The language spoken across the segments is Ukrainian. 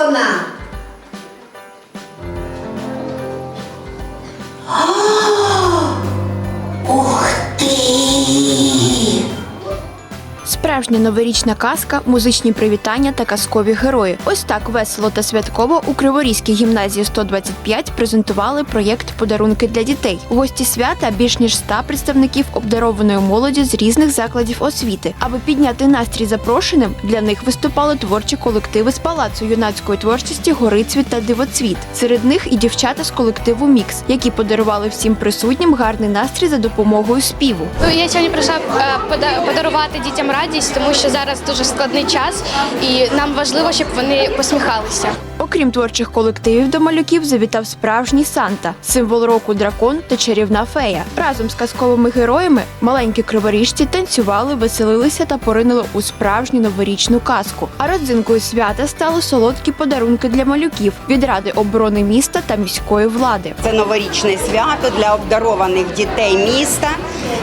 分呐、Справжня новорічна казка, музичні привітання та казкові герої. Ось так весело та святково у Криворізькій гімназії 125 презентували проєкт Подарунки для дітей. Гості свята більш ніж 100 представників обдарованої молоді з різних закладів освіти. Аби підняти настрій запрошеним, для них виступали творчі колективи з палацу юнацької творчості Горицвіт та Дивоцвіт. Серед них і дівчата з колективу Мікс, які подарували всім присутнім гарний настрій за допомогою співу. Ну, Я сьогодні прийшла е, пода- подарувати дітям радість, тому що зараз дуже складний час, і нам важливо, щоб вони посміхалися. Окрім творчих колективів до малюків завітав справжній Санта, символ року дракон та чарівна фея. Разом з казковими героями маленькі криворіжці танцювали, веселилися та поринули у справжню новорічну казку. А родзинкою свята стали солодкі подарунки для малюків від ради оборони міста та міської влади. Це новорічне свято для обдарованих дітей міста.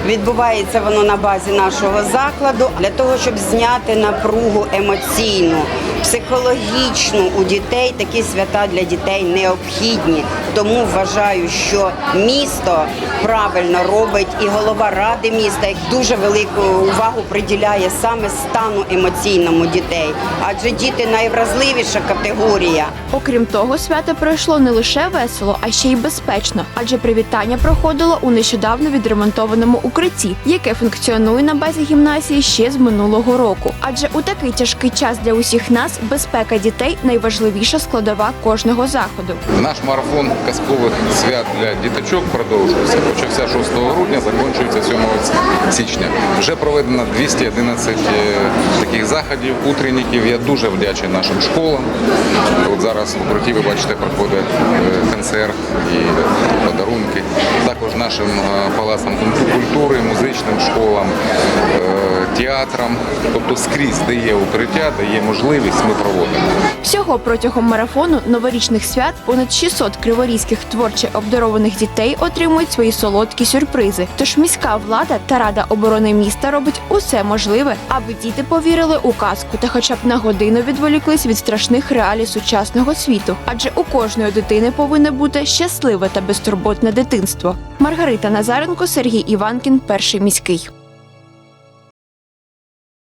Відбувається воно на базі нашого закладу для того, щоб зняти напругу емоційну, психологічну у дітей. Такі свята для дітей необхідні. Тому вважаю, що місто правильно робить, і голова ради міста дуже велику увагу приділяє саме стану емоційному дітей, адже діти найвразливіша категорія. Окрім того, свято пройшло не лише весело, а ще й безпечно, адже привітання проходило у нещодавно відремонтованому укритті, яке функціонує на базі гімназії ще з минулого року. Адже у такий тяжкий час для усіх нас безпека дітей найважливіша складова кожного заходу. Наш марафон казкових свят для діточок продовжується. Почався 6 грудня, закінчується 7 січня. Вже проведено 211 е, таких заходів, утренників. Я дуже вдячний нашим школам. От зараз в укритті ви бачите, проходить е, концерт і подарунки. Також нашим е, палацам культури, музичним школам, е, театрам. Тобто скрізь, де є укриття, де є можливість, ми проводимо. Всього протягом марафону новорічних свят понад 600 криворізьких творче обдарованих дітей отримують свої солодкі сюрпризи. Тож міська влада та рада оборони міста робить усе можливе, аби діти повірили у казку та хоча б на годину відволіклись від страшних реалій сучасного світу. Адже у кожної дитини повинне бути щасливе та безтурботне дитинство. Маргарита Назаренко, Сергій Іванкін, перший міський.